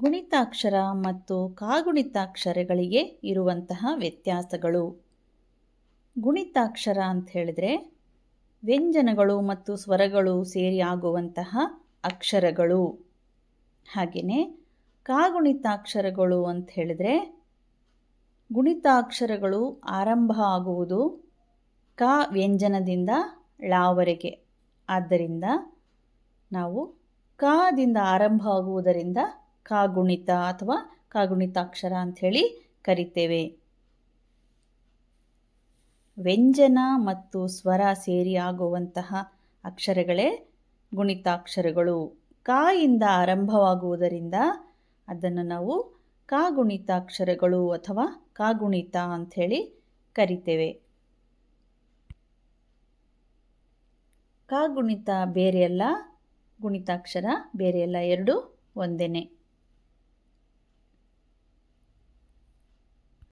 ಗುಣಿತಾಕ್ಷರ ಮತ್ತು ಕಾಗುಣಿತಾಕ್ಷರಗಳಿಗೆ ಇರುವಂತಹ ವ್ಯತ್ಯಾಸಗಳು. ಗುಣಿತಾಕ್ಷರ ಅಂತ ಹೇಳಿದ್ರೆ ವ್ಯಂಜನಗಳು ಮತ್ತು ಸ್ವರಗಳು ಸೇರಿ ಆಗುವಂತಹ ಅಕ್ಷರಗಳು. ಹಾಗೆಯೇ ಕಾಗುಣಿತಾಕ್ಷರಗಳು ಅಂತ ಹೇಳಿದ್ರೆ ಗುಣಿತಾಕ್ಷರಗಳು ಆರಂಭ ಆಗುವುದು ಕ ವ್ಯಂಜನದಿಂದ ಳಾವರೆಗೆ. ಆದ್ದರಿಂದ ನಾವು ಕಾದಿಂದ ಆರಂಭ ಆಗುವುದರಿಂದ ಕಾಗುಣಿತ ಅಥವಾ ಕಾಗುಣಿತಾಕ್ಷರ ಅಂಥೇಳಿ ಕರಿತೇವೆ. ವ್ಯಂಜನ ಮತ್ತು ಸ್ವರ ಸೇರಿ ಆಗುವಂತಹ ಅಕ್ಷರಗಳೇ ಗುಣಿತಾಕ್ಷರಗಳು. ಕಾಯಿಂದ ಆರಂಭವಾಗುವುದರಿಂದ ಅದನ್ನು ನಾವು ಕಾಗುಣಿತಾಕ್ಷರಗಳು ಅಥವಾ ಕಾಗುಣಿತ ಅಂಥೇಳಿ ಕರಿತೇವೆ. ಕಾಗುಣಿತ ಬೇರೆಯಲ್ಲ ಗುಣಿತಾಕ್ಷರ ಬೇರೆಯಲ್ಲ ಎರಡು ಒಂದೇನೆ.